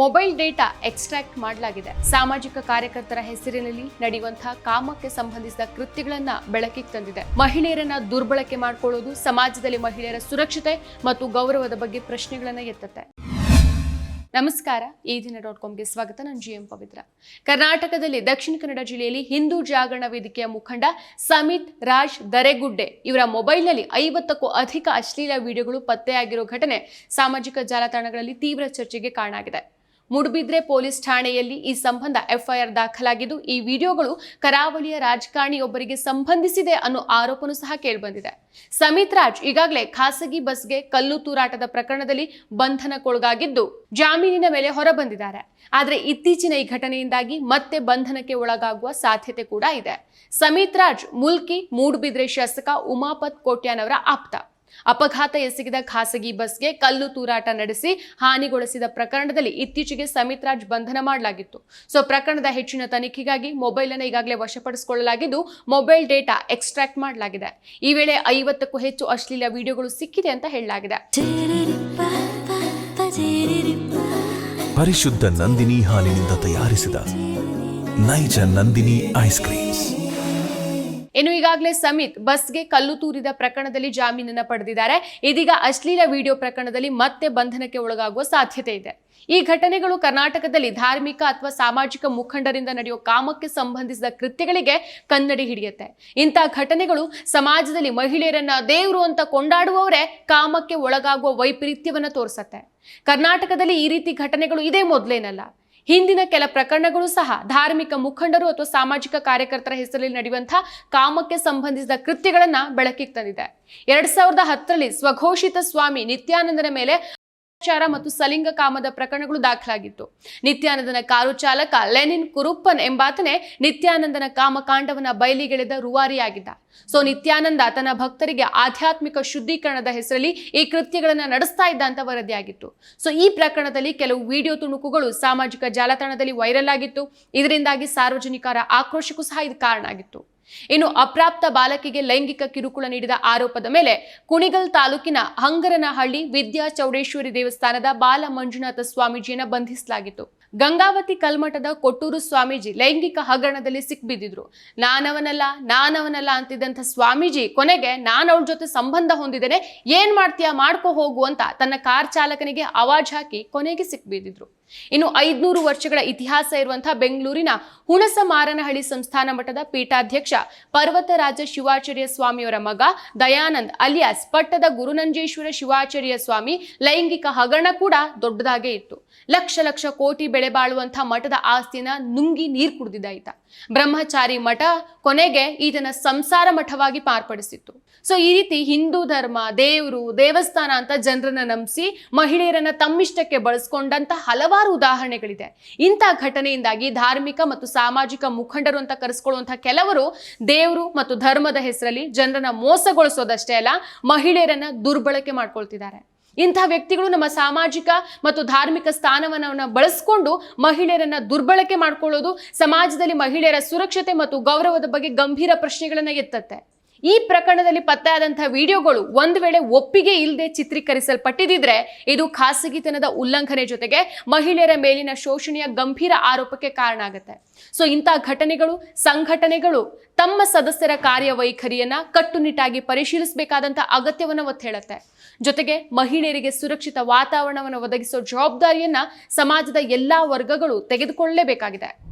Mobile data extract ಮಾಡಲಾಗಿದೆ. ಸಾಮಾಜಿಕ ಕಾರ್ಯಕರ್ತರ ಹೆಸರಿನಲ್ಲಿ ನಡೆಯುವಂತಹ ಕಾಮಕ್ಕೆ ಸಂಬಂಧಿಸಿದ ಕೃತ್ಯಗಳನ್ನ ಬೆಳಕಿಗೆ ತಂದಿದೆ. ಮಹಿಳೆಯರನ್ನ ದುರ್ಬಳಕೆ ಮಾಡಿಕೊಳ್ಳೋದು ಸಮಾಜದಲ್ಲಿ ಮಹಿಳೆಯರ ಸುರಕ್ಷತೆ ಮತ್ತು ಗೌರವದ ಬಗ್ಗೆ ಪ್ರಶ್ನೆಗಳನ್ನ ಎತ್ತುತ್ತೆ. ನಮಸ್ಕಾರ, ಈ ದಿನ ಡಾಟ್ ಕಾಮ್ಗೆ ಸ್ವಾಗತ. ನಾನು ಜಿ ಎಂ ಪವಿತ್ರ. ಕರ್ನಾಟಕದಲ್ಲಿ ದಕ್ಷಿಣ ಕನ್ನಡ ಜಿಲ್ಲೆಯಲ್ಲಿ ಹಿಂದೂ ಜಾಗರಣ ವೇದಿಕೆಯ ಮುಖಂಡ ಸಮಿತ್ ರಾಜ್ ದರೆಗುಡ್ಡೆ ಇವರ ಮೊಬೈಲ್ನಲ್ಲಿ ಐವತ್ತಕ್ಕೂ ಅಧಿಕ ಅಶ್ಲೀಲ ವಿಡಿಯೋಗಳು ಪತ್ತೆಯಾಗಿರೋ ಘಟನೆ ಸಾಮಾಜಿಕ ಜಾಲತಾಣಗಳಲ್ಲಿ ತೀವ್ರ ಚರ್ಚೆಗೆ ಕಾರಣ ಆಗಿದೆ ಮೂಡುಬಿದ್ರೆ ಪೊಲೀಸ್ ಠಾಣೆಯಲ್ಲಿ ಈ ಸಂಬಂಧ ಎಫ್ಐಆರ್ ದಾಖಲಾಗಿದ್ದು, ಈ ವಿಡಿಯೋಗಳು ಕರಾವಳಿಯ ರಾಜಕಾರಣಿಯೊಬ್ಬರಿಗೆ ಸಂಬಂಧಿಸಿದೆ ಅನ್ನೋ ಆರೋಪನೂ ಸಹ ಕೇಳಿಬಂದಿದೆ. ಸಮಿತ್ ರಾಜ್ ಈಗಾಗಲೇ ಖಾಸಗಿ ಬಸ್ಗೆ ಕಲ್ಲು ತೂರಾಟದ ಪ್ರಕರಣದಲ್ಲಿ ಬಂಧನಕ್ಕೊಳಗಾಗಿದ್ದು, ಜಾಮೀನಿನ ಮೇಲೆ ಹೊರಬಂದಿದ್ದಾರೆ. ಆದರೆ ಇತ್ತೀಚಿನ ಈ ಘಟನೆಯಿಂದಾಗಿ ಮತ್ತೆ ಬಂಧನಕ್ಕೆ ಒಳಗಾಗುವ ಸಾಧ್ಯತೆ ಕೂಡ ಇದೆ. ಸಮಿತ್ ರಾಜ್ ಮುಲ್ಕಿ ಮೂಡುಬಿದ್ರೆ ಶಾಸಕ ಉಮಾಪತ್ ಕೋಟ್ಯಾನವರ ಆಪ್ತ. ಅಪಘಾತ ಎಸಗಿದ ಖಾಸಗಿ ಬಸ್ಗೆ ಕಲ್ಲು ತೂರಾಟ ನಡೆಸಿ ಹಾನಿಗೊಳಿಸಿದ ಪ್ರಕರಣದಲ್ಲಿ ಇತ್ತೀಚೆಗೆ ಸಮಿತ್ ರಾಜ್ ಬಂಧನ ಮಾಡಲಾಗಿತ್ತು. ಸೊ, ಪ್ರಕರಣದ ಹೆಚ್ಚಿನ ತನಿಖೆಗಾಗಿ ಮೊಬೈಲ್ ಅನ್ನು ಈಗಾಗಲೇ ವಶಪಡಿಸಿಕೊಳ್ಳಲಾಗಿದ್ದು, ಮೊಬೈಲ್ ಡೇಟಾ ಎಕ್ಸ್ಟ್ರಾಕ್ಟ್ ಮಾಡಲಾಗಿದೆ. ಈ ವೇಳೆ ಐವತ್ತಕ್ಕೂ ಹೆಚ್ಚು ಅಶ್ಲೀಲ ವಿಡಿಯೋಗಳು ಸಿಕ್ಕಿದೆ ಅಂತ ಹೇಳಲಾಗಿದೆ. ಪರಿಶುದ್ಧ ನಂದಿನಿ ಹಾಲಿನಿಂದ ತಯಾರಿಸಿದ ನೈಜ ನಂದಿನಿ ಐಸ್ ಕ್ರೀಮ್ಸ್. ಇನ್ನು ಈಗಾಗಲೇ ಸಮಿತ್ ಬಸ್ಗೆ ಕಲ್ಲು ತೂರಿದ ಪ್ರಕರಣದಲ್ಲಿ ಜಾಮೀನನ್ನು ಪಡೆದಿದ್ದಾರೆ. ಇದೀಗ ಅಶ್ಲೀಲ ವಿಡಿಯೋ ಪ್ರಕರಣದಲ್ಲಿ ಮತ್ತೆ ಬಂಧನಕ್ಕೆ ಒಳಗಾಗುವ ಸಾಧ್ಯತೆ ಇದೆ. ಈ ಘಟನೆಗಳು ಕರ್ನಾಟಕದಲ್ಲಿ ಧಾರ್ಮಿಕ ಅಥವಾ ಸಾಮಾಜಿಕ ಮುಖಂಡರಿಂದ ನಡೆಯುವ ಕಾಮಕ್ಕೆ ಸಂಬಂಧಿಸಿದ ಕೃತ್ಯಗಳಿಗೆ ಕನ್ನಡಿ ಹಿಡಿಯುತ್ತೆ. ಇಂತಹ ಘಟನೆಗಳು ಸಮಾಜದಲ್ಲಿ ಮಹಿಳೆಯರನ್ನ ದೇವರು ಅಂತ ಕೊಂಡಾಡುವವರೇ ಕಾಮಕ್ಕೆ ಒಳಗಾಗುವ ವೈಪರೀತ್ಯವನ್ನು ತೋರಿಸತ್ತೆ. ಕರ್ನಾಟಕದಲ್ಲಿ ಈ ರೀತಿ ಘಟನೆಗಳು ಇದೇ ಮೊದಲೇನಲ್ಲ. ಹಿಂದಿನ ಕೆಲ ಪ್ರಕರಣಗಳು ಸಹ ಧಾರ್ಮಿಕ ಮುಖಂಡರು ಅಥವಾ ಸಾಮಾಜಿಕ ಕಾರ್ಯಕರ್ತರ ಹೆಸರಲ್ಲಿ ನಡೆಯುವಂತಹ ಕಾಮಕ್ಕೆ ಸಂಬಂಧಿಸಿದ ಕೃತ್ಯಗಳನ್ನ ಬೆಳಕಿಗೆ ತಂದಿದೆ. ಎರಡ್ ಸಾವಿರದ ಹತ್ತರಲ್ಲಿ ಸ್ವಘೋಷಿತ ಸ್ವಾಮಿ ನಿತ್ಯಾನಂದನ ಮೇಲೆ ಅತ್ಯಾಚಾರ ಮತ್ತು ಸಲಿಂಗ ಕಾಮದ ಪ್ರಕರಣಗಳು ದಾಖಲಾಗಿತ್ತು. ನಿತ್ಯಾನಂದನ ಕಾರು ಚಾಲಕ ಲೆನಿನ್ ಕುರುಪ್ಪನ್ ಎಂಬಾತನೇ ನಿತ್ಯಾನಂದನ ಕಾಮಕಾಂಡವನ್ನ ಬಯಲಿಗೆಳೆದ ರೂವಾರಿಯಾಗಿದ್ದ. ಸೊ ನಿತ್ಯಾನಂದ ತನ್ನ ಭಕ್ತರಿಗೆ ಆಧ್ಯಾತ್ಮಿಕ ಶುದ್ಧೀಕರಣದ ಹೆಸರಲ್ಲಿ ಈ ಕೃತ್ಯಗಳನ್ನ ನಡೆಸ್ತಾ ಇದ್ದ ಅಂತ ವರದಿಯಾಗಿತ್ತು. ಸೊ ಈ ಪ್ರಕರಣದಲ್ಲಿ ಕೆಲವು ವಿಡಿಯೋ ತುಣುಕುಗಳು ಸಾಮಾಜಿಕ ಜಾಲತಾಣದಲ್ಲಿ ವೈರಲ್ ಆಗಿತ್ತು. ಇದರಿಂದಾಗಿ ಸಾರ್ವಜನಿಕರ ಆಕ್ರೋಶಕ್ಕೂ ಸಹ ಇದು ಕಾರಣ ಆಗಿತ್ತು. ಇನ್ನು ಅಪ್ರಾಪ್ತ ಬಾಲಕಿಗೆ ಲೈಂಗಿಕ ಕಿರುಕುಳ ನೀಡಿದ ಆರೋಪದ ಮೇಲೆ ಕುಣಿಗಲ್ ತಾಲೂಕಿನ ಹಂಗರನಹಳ್ಳಿ ವಿದ್ಯಾ ಚೌಡೇಶ್ವರಿ ದೇವಸ್ಥಾನದ ಬಾಲ ಮಂಜುನಾಥ ಸ್ವಾಮೀಜಿಯನ್ನು ಬಂಧಿಸಲಾಗಿತ್ತು. ಗಂಗಾವತಿ ಕಲ್ಮಠದ ಕೊಟ್ಟೂರು ಸ್ವಾಮೀಜಿ ಲೈಂಗಿಕ ಹಗರಣದಲ್ಲಿ ಸಿಕ್ಬಿದ್ದಿದ್ರು ನಾನವನಲ್ಲ ನಾನವನಲ್ಲ ಅಂತಿದ್ದಂಥ ಸ್ವಾಮೀಜಿ ಕೊನೆಗೆ ನಾನು ಅವಳ ಜೊತೆ ಸಂಬಂಧ ಹೊಂದಿದ್ದೇನೆ, ಏನ್ ಮಾಡ್ತೀಯಾ ಮಾಡ್ಕೋ ಹೋಗು ಅಂತ ತನ್ನ ಕಾರ್ ಚಾಲಕನಿಗೆ ಅವಾಜ್ ಹಾಕಿ ಕೊನೆಗೆ ಸಿಕ್ಬಿದ್ದಿದ್ರು ಇನ್ನು ಐದ್ನೂರು ವರ್ಷಗಳ ಇತಿಹಾಸ ಇರುವಂತಹ ಬೆಂಗಳೂರಿನ ಹುಣಸ ಮಾರನಹಳ್ಳಿ ಸಂಸ್ಥಾನ ಮಠದ ಪೀಠಾಧ್ಯಕ್ಷ ಪರ್ವತರಾಜ ಶಿವಾಚಾರ್ಯ ಸ್ವಾಮಿಯವರ ಮಗ ದಯಾನಂದ್ ಅಲಿಯಾಸ್ ಪಟ್ಟದ ಗುರುನಂಜೇಶ್ವರ ಶಿವಾಚಾರ್ಯ ಸ್ವಾಮಿ ಲೈಂಗಿಕ ಹಗರಣ ಕೂಡ ದೊಡ್ಡದಾಗೇ ಇತ್ತು. ಲಕ್ಷ ಲಕ್ಷ ಕೋಟಿ ಬೆಳೆ ಬಾಳುವಂತಹ ಮಠದ ಆಸ್ತಿನ ನುಂಗಿ ನೀರು ಕುಡಿದಿದ್ದ ಬ್ರಹ್ಮಚಾರಿ ಮಠ ಕೊನೆಗೆ ಈತನ ಸಂಸಾರ ಮಠವಾಗಿ ಪಾರ್ಪಡಿಸಿತ್ತು. ಸೊ, ಈ ರೀತಿ ಹಿಂದೂ ಧರ್ಮ, ದೇವರು, ದೇವಸ್ಥಾನ ಅಂತ ಜನರನ್ನ ನಂಬಿಸಿ ಮಹಿಳೆಯರನ್ನ ತಮ್ಮಿಷ್ಟಕ್ಕೆ ಬಳಸ್ಕೊಂಡಂತ ಹಲವಾರು ಉದಾಹರಣೆಗಳಿದೆ. ಇಂಥ ಘಟನೆಯಿಂದಾಗಿ ಧಾರ್ಮಿಕ ಮತ್ತು ಸಾಮಾಜಿಕ ಮುಖಂಡರು ಅಂತ ಕರೆಸ್ಕೊಳ್ಳುವಂತಹ ಕೆಲವರು ದೇವರು ಮತ್ತು ಧರ್ಮದ ಹೆಸರಲ್ಲಿ ಜನರನ್ನ ಮೋಸಗೊಳಿಸೋದಷ್ಟೇ ಅಲ್ಲ, ಮಹಿಳೆಯರನ್ನ ದುರ್ಬಳಕೆ ಮಾಡ್ಕೊಳ್ತಿದ್ದಾರೆ. ಇಂತಹ ವ್ಯಕ್ತಿಗಳು ನಮ್ಮ ಸಾಮಾಜಿಕ ಮತ್ತು ಧಾರ್ಮಿಕ ಸ್ಥಾನವನ್ನ ಬಳಸ್ಕೊಂಡು ಮಹಿಳೆಯರನ್ನ ದುರ್ಬಳಕೆ ಮಾಡ್ಕೊಳ್ಳೋದು ಸಮಾಜದಲ್ಲಿ ಮಹಿಳೆಯರ ಸುರಕ್ಷತೆ ಮತ್ತು ಗೌರವದ ಬಗ್ಗೆ ಗಂಭೀರ ಪ್ರಶ್ನೆಗಳನ್ನ ಎತ್ತತ್ತೆ. ಈ ಪ್ರಕರಣದಲ್ಲಿ ಪತ್ತೆಯಾದಂತಹ ವಿಡಿಯೋಗಳು ಒಂದು ವೇಳೆ ಒಪ್ಪಿಗೆ ಇಲ್ಲದೆ ಚಿತ್ರೀಕರಿಸಲ್ಪಟ್ಟಿದ್ರೆ ಇದು ಖಾಸಗಿತನದ ಉಲ್ಲಂಘನೆ ಜೊತೆಗೆ ಮಹಿಳೆಯರ ಮೇಲಿನ ಶೋಷಣೆಯ ಗಂಭೀರ ಆರೋಪಕ್ಕೆ ಕಾರಣ ಆಗುತ್ತೆ. ಸೊ ಇಂಥ ಘಟನೆಗಳು, ಸಂಘಟನೆಗಳು ತಮ್ಮ ಸದಸ್ಯರ ಕಾರ್ಯವೈಖರಿಯನ್ನ ಕಟ್ಟುನಿಟ್ಟಾಗಿ ಪರಿಶೀಲಿಸಬೇಕಾದಂಥ ಅಗತ್ಯವನ್ನ ಒತ್ತೇಳುತ್ತೆ ಜೊತೆಗೆ ಮಹಿಳೆಯರಿಗೆ ಸುರಕ್ಷಿತ ವಾತಾವರಣವನ್ನು ಒದಗಿಸೋ ಜವಾಬ್ದಾರಿಯನ್ನ ಸಮಾಜದ ಎಲ್ಲಾ ವರ್ಗಗಳು ತೆಗೆದುಕೊಳ್ಳಲೇಬೇಕಾಗಿದೆ.